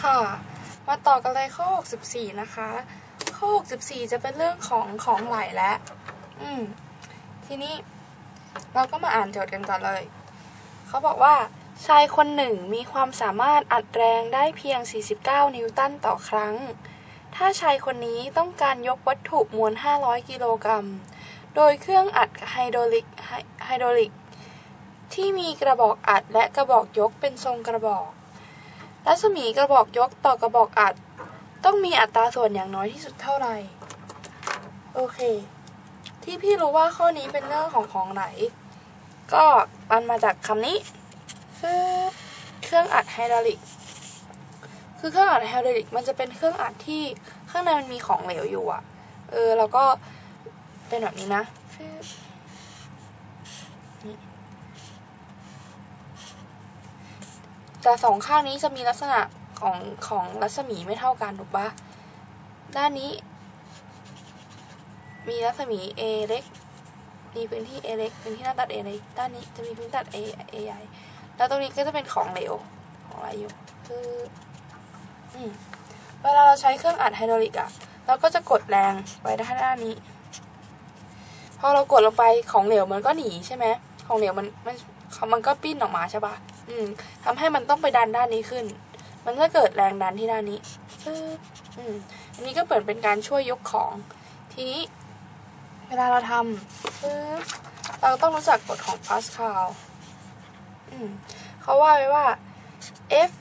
ค่ะ มาต่อกันเลยข้อ 64 นะคะ ข้อ 64 จะเป็นเรื่องของของไหลและอืม ทีนี้เราก็มาอ่านโจทย์กันก่อนเลย เขาบอกว่า ชายคนหนึ่งมีความสามารถอัดแรงได้เพียง 49 นิวตันต่อครั้ง ถ้าชายคนนี้ต้องการยกวัตถุมวล 500 กิโลกรัม โดยเครื่องอัดไฮโดรลิกไฮไฮโดรลิก ที่มีกระบอกอัดและกระบอกยกเป็นทรงกระบอก รัศมีกระบอกยกต่อกระบอกอัด ต้องมีอัตราส่วนอย่างน้อยที่สุดเท่าไหร่ โอเค ที่พี่รู้ว่าข้อนี้เป็นเรื่องของของไหน ก็มันมาจากคำนี้คือเครื่องอัดไฮดรอลิก คือเครื่องอัดไฮดรอลิกมันจะเป็นเครื่องอัดที่ข้างในมันมีของเหลวอยู่อะเออ แล้วก็เป็นแบบนี้นะฟืบนี่ แต่สองข้างนี้จะมีลักษณะของของรัศมีไม่เท่ากันถูกปะด้านนี้ มีรัศมี A เล็กมีพื้นที่ A เล็กพื้นที่หน้าตัด A เล็กด้านนี้จะมีพื้นที่ตัด A A ใหญ่แล้วตรงนี้ก็จะเป็นของเหลวของอะไรอยู่คืออืมเวลาเราใช้เครื่องอัดไฮดรอลิกอะเราก็จะกดแรงไปด้านด้านนี้ พอเรากดลงไปของเหลวมันก็หนีใช่ไหมของเหลวมันมันมันก็ปิ้นออกมาใช่ปะ อืมทำให้มันต้องไปดันด้านนี้ขึ้น มันจะเกิดแรงดันที่ด้านนี้อืมอันนี้ก็เปิดเป็นการช่วยยกของ ทีนี้ เวลาเราทำเราต้องรู้จักกฎของพาสคาลอืมเขาว่าไว้ว่า F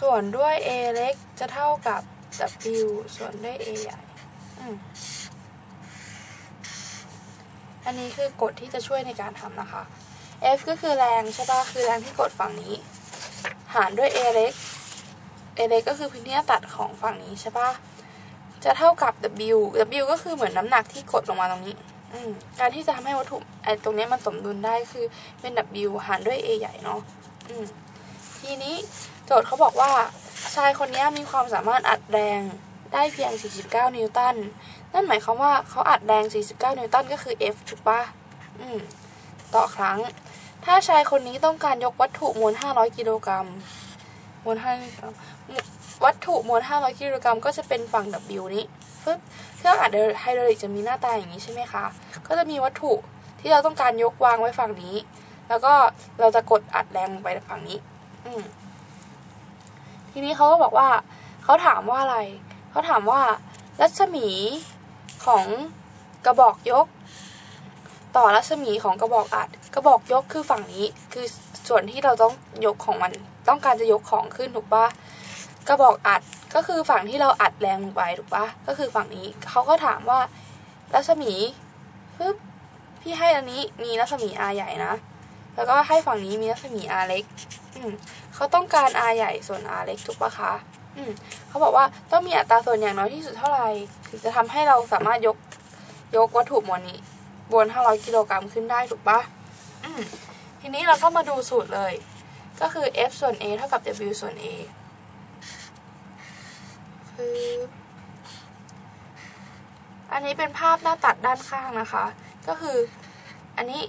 ส่วนด้วย A เล็กจะเท่ากับ W ส่วนด้วย A ใหญ่อืมอันนี้คือกฎที่จะช่วยในการทำนะคะ F ก็คือแรงใช่ปะคือแรงที่กดฝั่งนี้ หารด้วย A เล็ก A เล็กก็คือพื้นที่หน้าตัดของฝั่งนี้ใช่ปะจะเท่ากับ W W ก็คือเหมือนน้ำหนักที่กดลงมาตรงนี้ การที่จะทำให้วัตถุไอ้ตรงนี้มันสมดุลได้คือเป็น W หารด้วย A ใหญ่เนาะทีนี้โจทย์เขาบอกว่าชายคนนี้มีความสามารถอัดแรงได้เพียง 49 นิวตัน นั่นหมายความว่าเขาอัดแรง 49 นิวตันก็คือ F ถูกปะอืมต่อครั้ง ถ้าชายคนนี้ต้องการยกวัตถุมวล 500 กิโลกรัมมวล5กิโลกรัมวัตถุมวล 500 กิโลกรัมก็จะเป็นฝั่ง W นี้ปึ๊บเครื่องอัดไฮดรอลิกจะมีหน้าตาอย่างนี้ใช่ไหมคะ ก็จะมีวัตถุที่เราต้องการยกวางไว้ฝั่งนี้ แล้วก็เราจะกดอัดแรงลงไปฝั่งนี้ อืทีนี้เขาก็บอกว่า เขาถามว่าอะไร เขาถามว่ารัศมีของกระบอกยก ต่อรัศมีของกระบอกอัด กระบอกยกคือฝั่งนี้ คือส่วนที่เราต้องยกของมัน ต้องการจะยกของขึ้นถูกปะกระบอกอัดก็คือฝั่งที่เราอัดแรงลงไปถูกปะก็คือฝั่งนี้เขาก็ถามว่า รัศมีปึ๊บพี่ให้อันนี้มีรัศมี R ใหญ่นะ แล้วก็ให้ฝั่งนี้มีรัศมี R เล็ก อืมเขาต้องการ R ใหญ่ส่วน R เล็กถูกปะคะ อืมเขาบอกว่าต้องมีอัตราส่วนอย่างน้อยที่สุดเท่าไหร่ถึงจะทำให้เราสามารถยกยกวัตถุมวลนี้ บน 500 กิโลกรัมขึ้นได้ถูกปะอืมทีนี้เราก็มาดูสูตรเลย ก็คือ F ส่วน A เท่ากับ W ส่วน A คืออันนี้เป็นภาพหน้าตัดด้านข้างนะคะ ก็คืออันนี้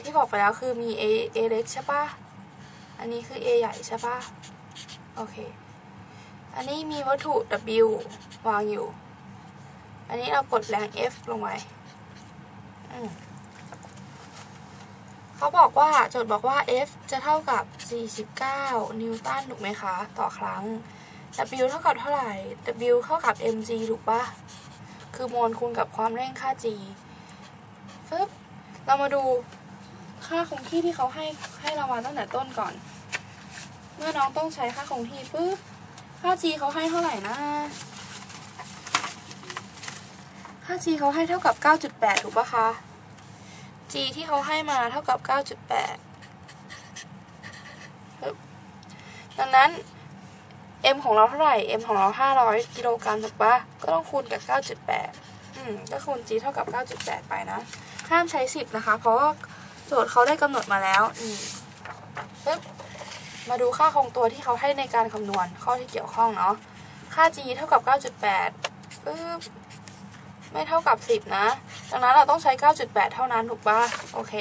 ที่บอกไปแล้วคือมี A A เล็กใช่ปะอันนี้คือ A ใหญ่ใช่ปะโอเค อันนี้มีวัตถุ W วางอยู่ อันนี้เรากดแรง F ลงไปอืม เขาบอกว่าโจทย์บอกว่า F จะเท่ากับ 49 นิวตันถูกไหมคะ ต่อครั้ง W เท่ากับเท่าไหร่ W เท่ากับ mg ถูกปะคือมวลคูณกับความเร่งค่า g ฟึบเรามาดูค่าคงที่ที่เขาให้ให้เรามาตั้งแต่ต้นก่อน เมื่อน้องต้องใช้ค่าคงที่ปุ๊บค่า g เขาให้เท่าไหร่นะ ค่า g เขาให้เท่ากับ 9.8 ถูกปะคะ g ที่เขาให้มาเท่ากับ 9.8ปึ๊บดังนั้น m ของเราเท่าไหร่ m ของเรา 500 กิโลกรัมถูกปะก็ต้องคูณกับ 9.8 อืม ก็คูณ g เท่ากับ 9.8 ไปนะ ห้ามใช้ 10 นะคะ เพราะว่าโจทย์เขาได้กำหนดมาแล้วอืมปึ๊บมาดูค่าคงตัวที่เขาให้ในการคำนวณข้อที่เกี่ยวข้องเนาะ ค่า g เท่ากับ 9.8ปึ๊บ ไม่เท่ากับ 10 นะ ดังนั้นเราต้องใช้ 9.8 เท่านั้นถูกปะโอเค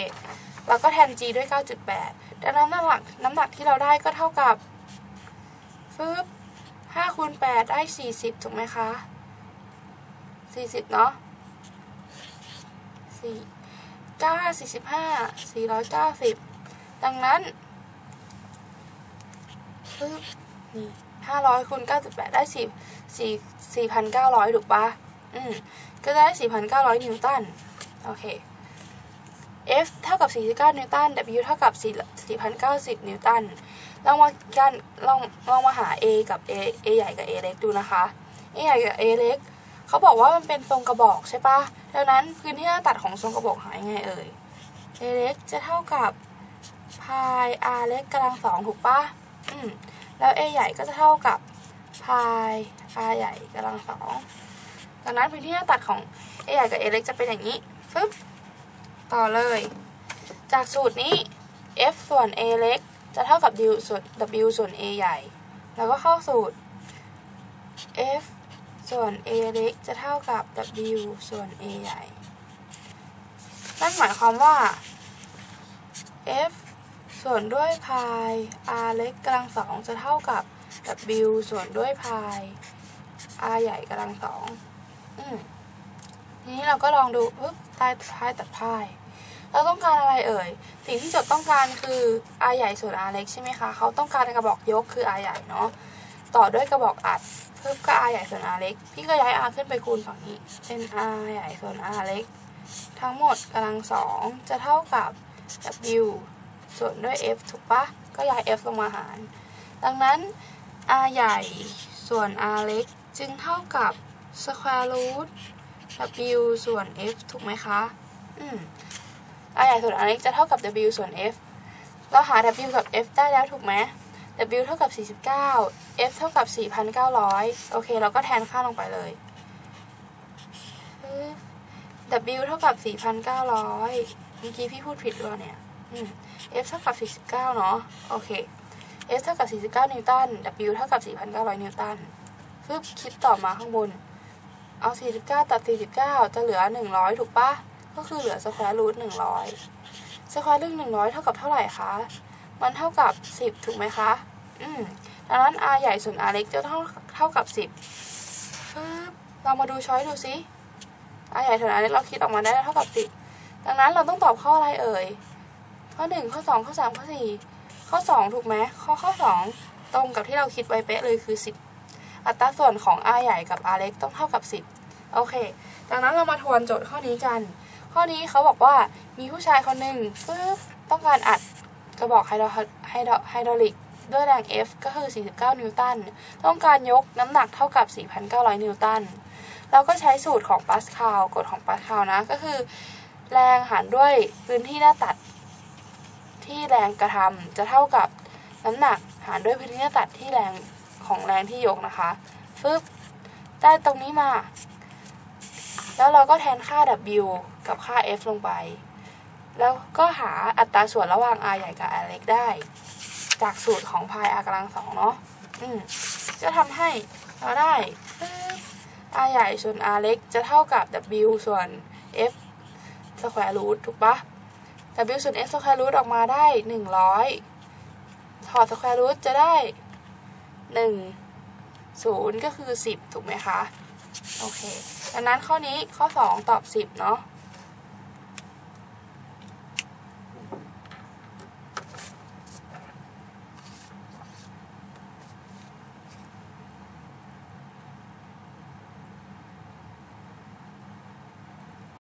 เราก็แทน g ด้วย 9.8 ดังนั้นน้ำหนักน้ำหนักที่เราได้ก็เท่ากับปึ๊บห้าคูณแปดได้สี่สิบถูกไหมคะสี่สิบเนาะสี่เก้าสี่สิบห้าสี่ร้อยเก้าสิบดังนั้นปึ๊บนี่ห้าร้อยคูณเก้าสิบแปดได้สี่สี่สี่พันเก้าร้อยถูกปะอืม ก็ได้ 4,900 นิวตัน โอเค F เท่ากับ 49 นิวตัน W เท่ากับ4,090นิวตัน ลองมากันลองลองมาหา A กับ A A ใหญ่กับ A เล็กดูนะคะ A ใหญ่กับ A เล็ก เขาบอกว่ามันเป็นทรงกระบอกใช่ปะดังนั้นพื้นที่หน้าตัดของทรงกระบอกหายังไงเอ่ย A เล็กจะเท่ากับพาย R เล็กกำลังสองถูกปะอืมแล้ว A ใหญ่ก็จะเท่ากับพาย R ใหญ่กำลังสอง ดังนั้นพื้นที่หน้าตัดของ A ใหญ่กับ A เล็กจะเป็นอย่างนี้ฟึบต่อเลย จากสูตรนี้ F ส่วน A เล็กจะเท่ากับ W ส่วน W ส่วน A ใหญ่ แล้วก็เข้าสูตร F ส่วน A เล็กจะเท่ากับ W ส่วน A ใหญ่ นั่นหมายความว่า F ส่วนด้วยพาย R เล็กกำลังสองจะเท่ากับ W ส่วนด้วยพาย R ใหญ่กำลังสอง ทีนี้เราก็ลองดูปึ๊บใต้พายตัดพาย เราต้องการอะไรเอ่ย สิ่งที่โจทย์ต้องการคือ R ใหญ่ส่วน R เล็กใช่ไหมคะ เขาต้องการกระบอกยกคือ R ใหญ่เนาะ ต่อด้วยกระบอกอัดเพิ่มก็ R ใหญ่ส่วน R เล็ก พี่ก็ย้าย R ขึ้นไปคูณฝั่งนี้ เป็น R ใหญ่ส่วน R เล็ก ทั้งหมดกำลังสองจะเท่ากับ W ส่วนด้วย F ถูกปะ ก็ย้าย F ลงมาหาร ดังนั้น R ใหญ่ส่วน R เล็กจึงเท่ากับ square root W ส่วน F ถูกไหมคะ อืม R ใหญ่ส่วน R เล็กจะเท่ากับ W ส่วน F เราหา W กับ F ได้แล้วถูกไหม W เท่ากับ 49 F เท่ากับ 4,900 โอเค เราก็แทนค่าลงไปเลย W เท่ากับ 4,900 เมื่อกี้พี่พูดผิดหรือเปล่าเนี่ยอืม F เท่ากับ 49 เนาะ โอเค F เท่ากับ 49 นิวตัน W เท่ากับ 4,900 นิวตันฟึบคิดต่อมาข้างบน เอา 49 ตัด 49 จะเหลือ 100 ถูกปะก็คือเหลือสแควร์รูท100สแควร์รูท100 เท่ากับเท่าไหร่คะ มันเท่ากับ 10 ถูกไหมคะ อืมดังนั้น R ใหญ่ส่วน R เล็กจะเท่าเท่ากับ 10ฟึบเรามาดูช้อยดูซิ R ใหญ่ส่วน R เล็กเราคิดออกมาได้เท่ากับ 10 ดังนั้นเราต้องตอบข้ออะไรเอ่ย ข้อ 1 ข้อ 2 ข้อ 3 ข้อ 4 ข้อ 2 ถูกไหมข้อข้อ 2 ตรงกับที่เราคิดไว้เป๊ะเลยคือ 10 อัตราส่วนของ R ใหญ่กับ R เล็กต้องเท่ากับ 10 โอเคดังนั้นเรามาทวนโจทย์ข้อนี้กัน ข้อนี้เขาบอกว่ามีผู้ชายคนหนึ่งปึ๊บต้องการอัดกระบอกไฮดรไฮดรอไฮดรอลิกด้วยแรง F ก็คือ 49 นิวตัน ต้องการยกน้ำหนักเท่ากับ 4,900 นิวตัน เราก็ใช้สูตรของปาสคาล กฎของปาสคาลนะ ก็คือ แรงหารด้วยพื้นที่หน้าตัด ที่แรงกระทำจะเท่ากับน้ำหนักหารด้วยพื้นที่หน้าตัดที่แรง ของแรงที่ยกนะคะฟึบได้ตรงนี้มา แล้วเราก็แทนค่า W กับค่า F ลงไป แล้วก็หาอัตราส่วนระหว่าง R ใหญ่กับ R เล็กได้ จากสูตรของพาย R กำลังสองเนาะอืมจะทำให้เราได้ R ใหญ่ส่วน R เล็กจะเท่ากับ W ส่วน F สแควร์รูทถูกปะ W ส่วน F สแควร์รูทออกมาได้ 100 ถอดสแควร์รูทจะได้ หนึ่งศูนย์ก็คือสิบถูกไหมคะ โอเค ดังนั้นข้อนี้ข้อสองตอบสิบเนาะ